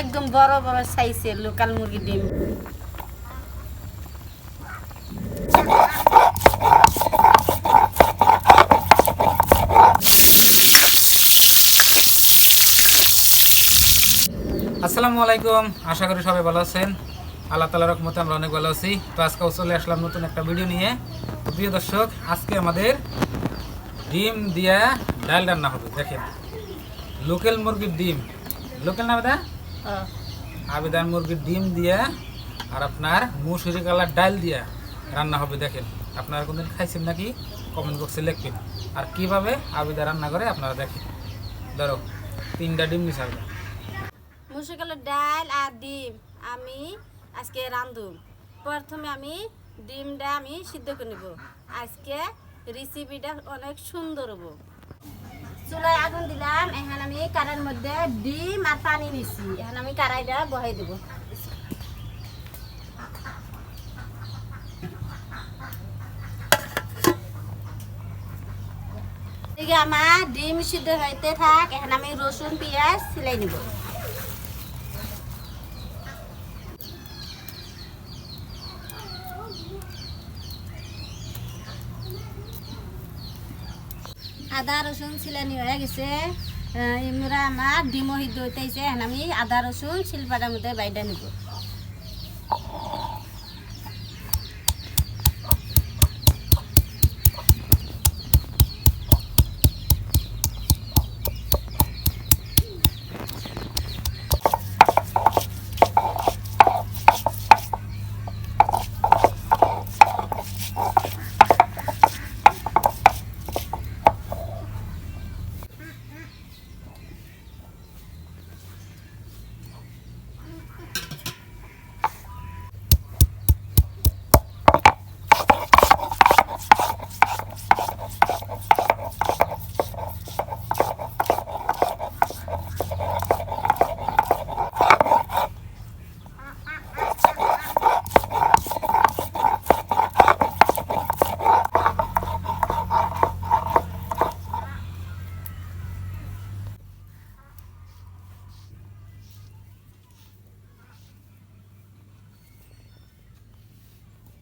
একদম বড় বড় সাইজের লোকাল মুরগি ডিম। আসসালামু আলাইকুম আশা করি সবাই ভালো আছেন। আল্লাহ তালার রকমতে আমরা অনেক ভালো আছি। তো আজকেও চলে আসলাম নতুন একটা ভিডিও নিয়ে। প্রিয় দর্শক আজকে আমাদের ডিম দিয়া ডাল রান্না হবে দেখেন। লোকাল মুরগির ডিম। লোকাল না আহ, আবেদান মুরগির ডিম দিয়ে আর আপনার মুসুরি কালার ডাল দিয়ে রান্না হবে, দেখেন। আপনারা কোনদিন খাইছেন নাকি? কমেন্ট বক্সে লিখবেন। আর কীভাবে আবেদা রান্না করে আপনারা দেখেন। ধরো, তিনটা ডিম নিছে আবেদা। মুসুকালের ডাল আর ডিম আমি আজকে রান্ধুম প্রথমে আমি ডিমটা আমি সিদ্ধ করে নেব। আজকে রেসিপিটা অনেক সুন্দর হব। চুলায় আগুন দিলাম, এখন আমি কারার মধ্যে ডিম আর পানি নিছি এখন আমি কারাইটা বহাই দেবো। আমার ডিম সিদ্ধ হইতে থাক, এখন আমি রসুন, পেঁয়াজ সিলাই নিব। আদা রসুন সিলানি হয়ে গেছে। ইমরা আমার ডিমো সিদ্ধ হইতেছে আমি আদা রসুন, শিলপাটার মধ্যে বাইডা নিব।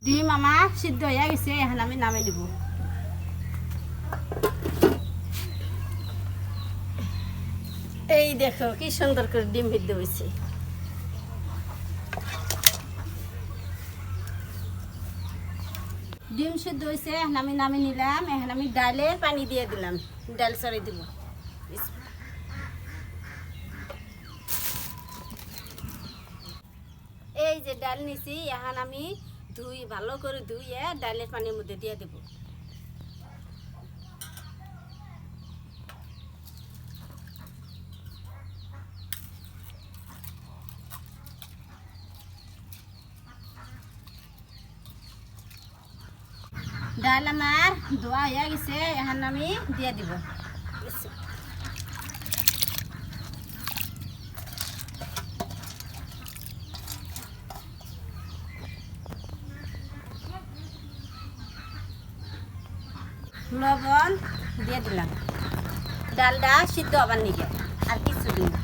ডিম আমার সিদ্ধ হয়ে গেছে, এখন আমি নামে নিব এই দেখো, কি সুন্দর করে ডিম সিদ্ধ হয়েছে ডিম সিদ্ধ হয়েছে এখন আমি নামে নিলাম, এখন আমি ডালের পানি দিয়ে দিলাম। ডাল চড়াই দিব। এই যে ডাল নিছি, এখন আমি ধুই, ভালো করে ধুইয়ে ডালের পানির মধ্যে দিয়ে দেব। ডাল আমার ধোয়া হয়ে গেছে, এখন আমি দিয়ে দিব। লবণ দিয়ে দিলাম। ডালটা সিদ্ধ হবার নিকে, আর কিছু দিন। না।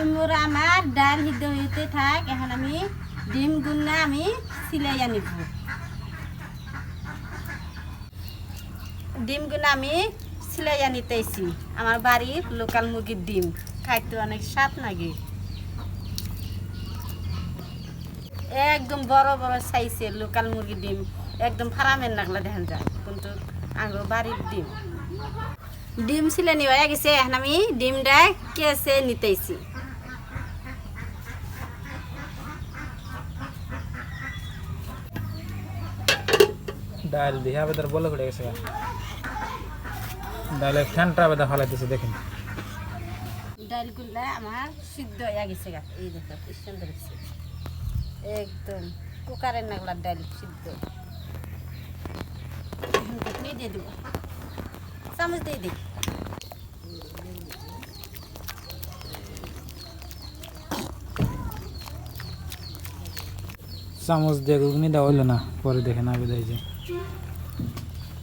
এমরা আমার ডাল সিদ্ধ হইতে থাক, এখন আমি ডিম গুন্না আমি সিলাই আনিব ডিম গুনা আমি সিলাই আনিতেছি আমার বাড়ির লোকাল মুরগির ডিম, খাইতে অনেক স্বাদ লাগে। একদম বড় বড় সাইজের লোকাল মুরগির ডিম একদম ফার্মের নাগলা দেখেন যায় কিন্তু আঙ্গুর বাড়ির ডিম। ডিম ছিলে নিয়ে হয়ে গেছে এখন আমি ডিমটা কেসে নিতেছি। ডাল দিয়ে আবেদার বলে পড়ে গেছে। ডালের ফ্যানটা আবেদা ফালাইতেছে দেখেন। ডালগুলা আমার সিদ্ধ হয়ে গেছে গা এই দেখো সুন্দর একদম। কুকারের নাগলার ডাল সিদ্ধ। দিয়ে দিব। চামচ দিয়ে দিই। চামচ দিয়ে ঘুগনি দেওয়া হইল না পরে দেখেন আবেদা এই যে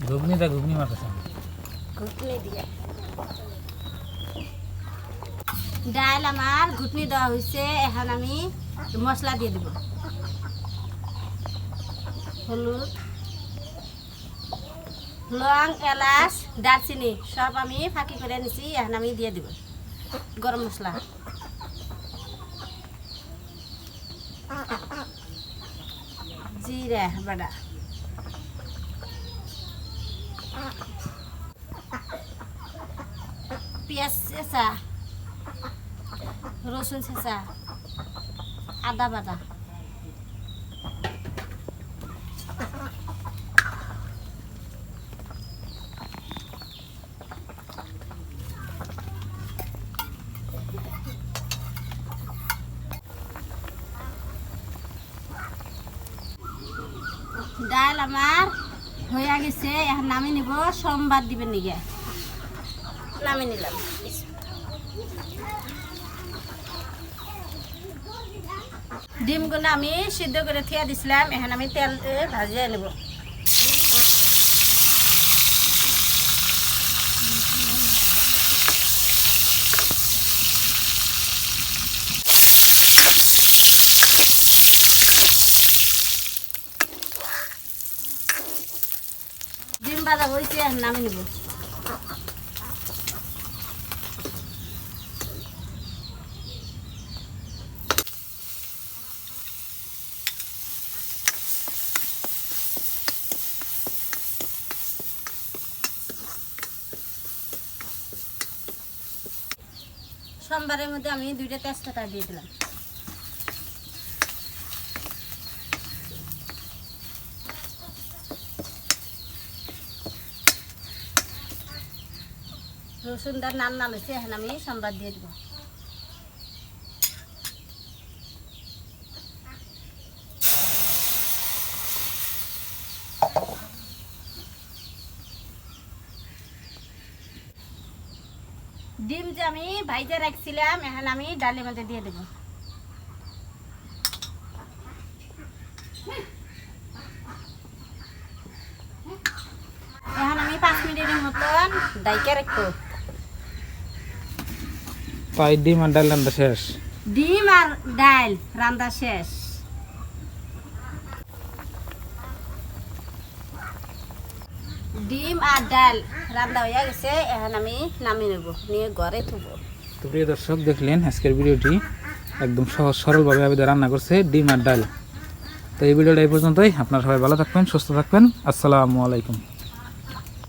ঘুগনি দা ঘুগনি মাছ ঘুটনি দিয়ে। ডাল আমার ঘুটনি দেওয়া হয়েছে এখন আমি মশলা দিয়ে দেব। হলুদ, লং, এলাচ, দারচিনি, সব আমি ফাঁকি করে নিছি এখন আমি দিয়ে দিব গরম মশলা। জিরা বাটা। পেঁয়াজ, চেঁচা। রসুন চেঁচা আদা বাটা। ডাল আমার হয়ে গেছে, এখন নামি নিব, সোমবার দিবেন নিগে নামি নিলাম। ডিমগুলো আমি সিদ্ধ করে থিয়া দিছিলাম, এখন আমি তেল ভাজিয়ে নেব ডিম বাজা হয়েছে, এখন নামি নেব। সোমবারের মধ্যে আমি দুইটা তেজপাতা দিয়ে দিলাম। রসুনটা নাল নাল হচ্ছে এখন আমি সোমবার দিয়ে দিব। ডিম যে আমি ভাইজে রাখছিলাম এখন আমি ডালের মধ্যে দিয়ে দেবো। এখন আমি পাঁচ মিনিটের মতন ডাইকে রাখব। তাই ডিম আর ডাল রান্না শেষ। ডিম আর ডাল রান্না শেষ। ডিম আর ডাল রান্না হয়ে গেছে, এখন আমি নামিয়ে নেব, নিয়ে ঘরে থুবো। তো প্রিয় দর্শক, দেখলেন আজকের ভিডিওটি একদম সহজ সরলভাবে আবেদন রান্না করছে ডিম আর ডাল। তো এই ভিডিওটা এই পর্যন্তই। আপনারা সবাই ভালো থাকবেন, সুস্থ থাকবেন। আসসালামু আলাইকুম।